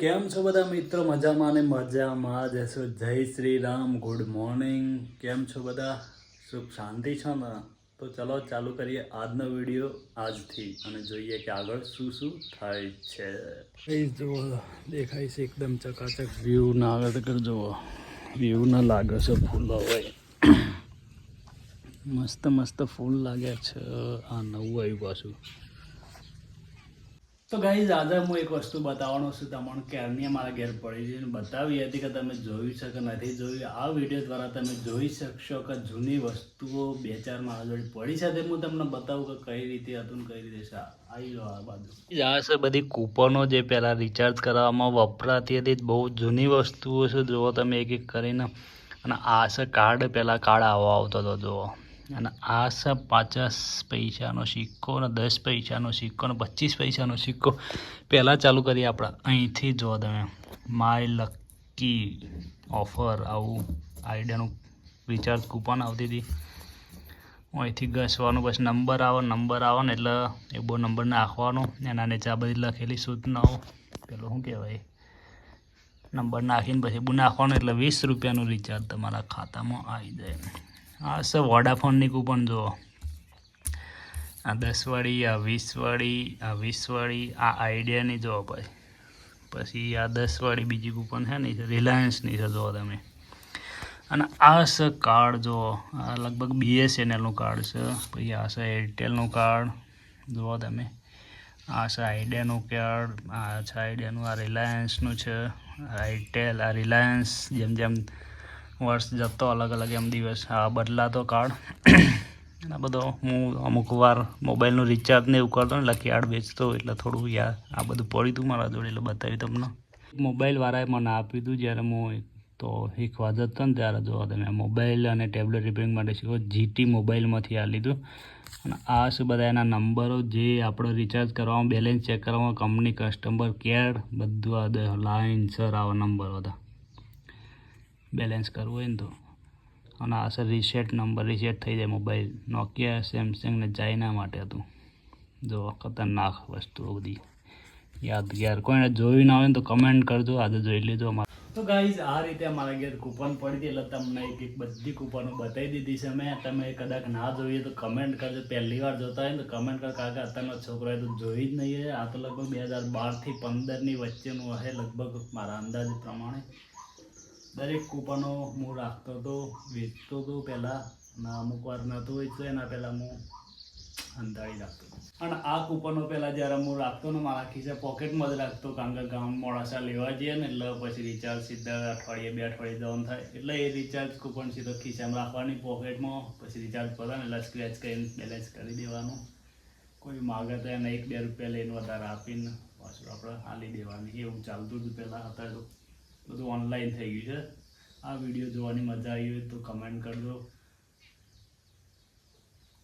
કેમ છો બધા મિત્રો? મજામાં ને મજામાં જશો જય શ્રી રામ ગુડ મોર્નિંગ કેમ છો બધા? સુખ શાંતિ છો ને? તો ચલો ચાલુ કરીએ આજનો વીડિયો આજથી અને જોઈએ કે આગળ શું શું થાય છે. જુઓ દેખાય છે એકદમ ચકાચક વ્યૂ ના આવે તો જુઓ. વ્યૂ ના લાગે છે ફૂલો હોય મસ્ત મસ્ત ફૂલ લાગ્યા છે. આ નવું આવ્યું પાછું. તો ગાઈઝ આજે હું એક વસ્તુ બતાવવાનો છું, તમને ક્યારની મારા ઘેર પડી છે બતાવી. હતી કે તમે જોઈ છે નથી જોયું, આ વીડિયો દ્વારા તમે જોઈ શકશો કે જૂની વસ્તુઓ બે ચાર મારા જોડે પડી છે તે હું તમને બતાવું કે કઈ રીતે હતું કઈ રીતે છે. આવી લો આ બાજુ. આ છે બધી કૂપનો જે પહેલાં રિચાર્જ કરાવવામાં વપરાતી હતી, બહુ જૂની વસ્તુઓ છે, જુઓ તમે એક એક કરીને. અને આ છે કાર્ડ પહેલાં કાર્ડ આવો આવતો હતો, જુઓ. અને આ છે પચાસ પૈસાનો સિક્કો અને દસ પૈસાનો સિક્કો અને પચીસ પૈસાનો સિક્કો પહેલાં ચાલુ કરીએ આપણે. અહીંથી જો તમે માય લકી ઓફર આવું આઈડિયાનું રિચાર્જ કૂપન આવતી હતી. અહીંથી ઘસવાનું પછી નંબર આવે નંબર આવે ને એટલે એ બહુ નંબર નાખવાનો. એના નીચે આ બધી લખેલી સૂચનાઓ. પેલું શું કહેવાય? નંબર નાખીને પછી બહુ નાખવાનો એટલે વીસ રૂપિયાનું રિચાર્જ તમારા ખાતામાં આવી જાય. આ સ વોડાફોનની કૂપન જુઓ. આ દસવાળી આ વીસવાળી આ વીસવાળી આ આઈડિયાની જુઓ ભાઈ. પછી આ દસવાળી બીજી કૂપન છે ને રિલાયન્સની છે, જુઓ તમે. અને આ છે કાર્ડ, જુઓ. આ લગભગ બીએસએનએલનું કાર્ડ છે. પછી આ છે એરટેલનું કાર્ડ, જુઓ તમે. આ છે આઈડિયાનું કાર્ડ, આ છે આઈડિયાનું, આ રિલાયન્સનું છે. આઈટેલ આ રિલાયન્સ, જેમ જેમ વર્ષ જતો અલગ અલગ એમ દિવસ. આ બદલાતો કાર્ડ આ બધો હું અમુક વાર મોબાઈલનું રિચાર્જ ને એવું કરતો ને કાર્ડ વેચતો એટલે થોડું યાર આ બધું પડ્યું હતું મારા જોડે એટલે બતાવ્યું તમને. મોબાઈલવાળાએ મને આપ્યું હતું જ્યારે હું તો એક વાત હતો ને ત્યારે જોવા તમે મોબાઈલ અને ટેબ્લેટ રિપેરિંગ માટે શીખો જીટી મોબાઈલમાંથી આ લીધું. અને આ શું બધા એના નંબરો જે આપણે રિચાર્જ કરવામાં બેલેન્સ ચેક કરવામાં કંપની કસ્ટમર કેર બધું આ લાઈન સર આવા નંબર હતા. બેલેન્સ કરવું હોય ને તો. અને આ સર રીસેટ નંબર રીસેટ થઈ જાય મોબાઈલ નોકિયા સેમસંગ ને ચાઇના માટે હતું. જો ખતરનાક વસ્તુઓ બધી. યાદગાર. કોઈને જોયું ના હોય તો કમેન્ટ કરજો. આજે જોઈ લેજો અમારે. તો ગાઈઝ આ રીતે અમારા ઘેર કૂપન પડી હતી એટલે તમને એક એક બધી કૂપનો બતાવી દીધી છે મેં તમે કદાચ ના જોઈએ તો કમેન્ટ કરજો. પહેલી વાર જોતા હોય તો કમેન્ટ કરો. કારણ કે અત્યારનો છોકરો તો જોઈ જ નહીં આ તો લગભગ બે હજાર બારથી પંદરની વચ્ચેનું હશે લગભગ મારા અંદાજ પ્રમાણે. દરેક કૂપનો હું રાખતો હતો વેચતો હતો પહેલાં, અને અમુક વાર નહોતો વેચતો, એના પહેલાં હું અંધાળી રાખતો અને આ કૂપનો પહેલાં જ્યારે હું રાખતો ને, મારા ખિસ્સે પોકેટમાં જ રાખતો, કારણ કે ગામ મોડાસા લેવા જઈએ ને, એટલે પછી રિચાર્જ સીધા અઠવાડિયે, બે અઠવાડિયે જવાનું થાય, એટલે એ રિચાર્જ કૂપન સીધો ખિસ્સામાં રાખવાની પોકેટમાં પછી રિચાર્જ કરવાનું, એટલે સ્ક્રેચ કરીને બેલેન્સ કરી દેવાનું. કોઈ માગે તો એને એક બે રૂપિયા લઈને વધારે આપીને પાછું આપણે હાલી દેવાની. એવું ચાલતું હતું પહેલાં હતા તો. બધું ઓનલાઈન થઈ ગયું છે. આ વીડિયો જોવાની મજા આવી હોય તો કમેન્ટ કરજો.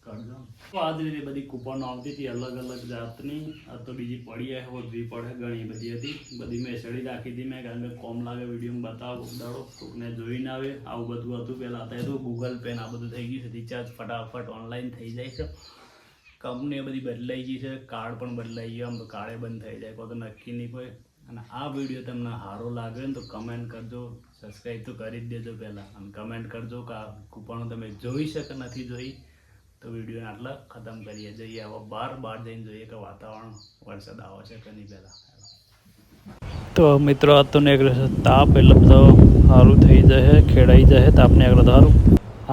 કરજો. તો આ જ રીતે બધી કૂપનો આવતી હતી અલગ અલગ જાતની. આ તો બીજી પડી હોય હોદવી પડે ઘણી બધી હતી. બધી મેં સડી રાખી હતી મેં, કારણ કે કોમ લાગે વિડીયોમાં બતાવો દાડો કોકને જોઈને આવે. આવું બધું હતું. પહેલાં અત્યારે તો ગૂગલ પેન આ બધું થઈ ગયું છે. રિચાર્જ ફટાફટ ઓનલાઈન થઈ જાય છે. કંપની બધી બદલાઈ ગઈ છે. કાર્ડ પણ બદલાઈ ગયો આમ કાર્ડે બંધ થઈ જાય. કોઈ તો નક્કી નહીં કોઈ. અને આ વીડિયો તમને સારો લાગે ને તો કમેન્ટ કરજો. સબસ્ક્રાઈબ તો કરી જ દેજો પહેલાં. અને કમેન્ટ કરજો કે આ કૂપણો તમે જોઈ શકે નથી જોઈ. તો વિડીયોને આટલા ખતમ કરીએ. જઈએ હવે બહાર બહાર જઈને જોઈએ કે વાતાવરણ વરસાદ આવે છે કે નહીં પહેલાં. તો મિત્રો, આ તો નીકળે તાપ એટલે બધો સારું થઈ જશે, ખેડાઈ જશે તાપને આગળ સારું.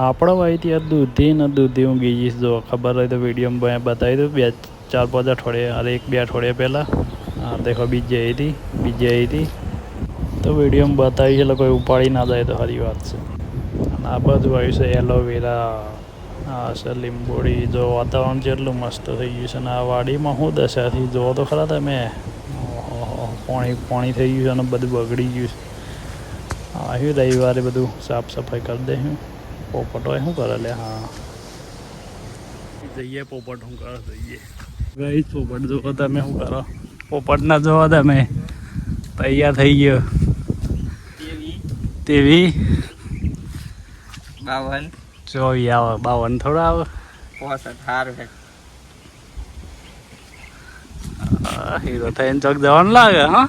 આપણે ભાઈ ત્યાં દૂધી ને દૂધી હું ગઈ જો. ખબર હોય તો વીડિયો બતાવી દઉં. બે, ચાર, પાંચ અઠવાડિયે, અરે એક, બે અઠવાડિયા પહેલાં. હા દેખો બીજી આવી હતી બીજી આવી તો વિડીયોમાં બતાવી છે કોઈ ઉપાડી ના જાય તો સારી વાત છે. અને આ બધું આવ્યું છે એલોવેરા આ છે લીંબોડી જો વાતાવરણ જેટલું મસ્ત થઈ ગયું છે, અને આ વાડીમાં શું દશાથી જોવો તો ખરા તમે. પાણી પાણી થઈ ગયું છે અને બધું બગડી ગયું છે. આવ્યું રવિવારે બધું સાફ સફાઈ કરી દે હું પોપટ હોય શું કરે લે? હા. જઈએ પોપટ, શું કરો જઈએ. ગઈ પોપટ જો તમે શું કરો? પોપટ જોવા જોવો તમે તૈયાર થઈ ગયો. તેવી. બાવન. ચોવી આવે બાવન થોડા આવે. પોસઠ સારું હીરો થઈને ચોક જવાનું લાગે હા?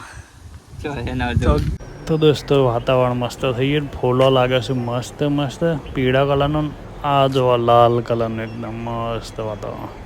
ચોક. તો દોસ્તો વાતાવરણ મસ્ત થઈ ગયું. ફૂલો લાગે છે મસ્ત મસ્ત. પીળા કલરનો આ જોવા લાલ કલરનું એકદમ મસ્ત વાતાવરણ.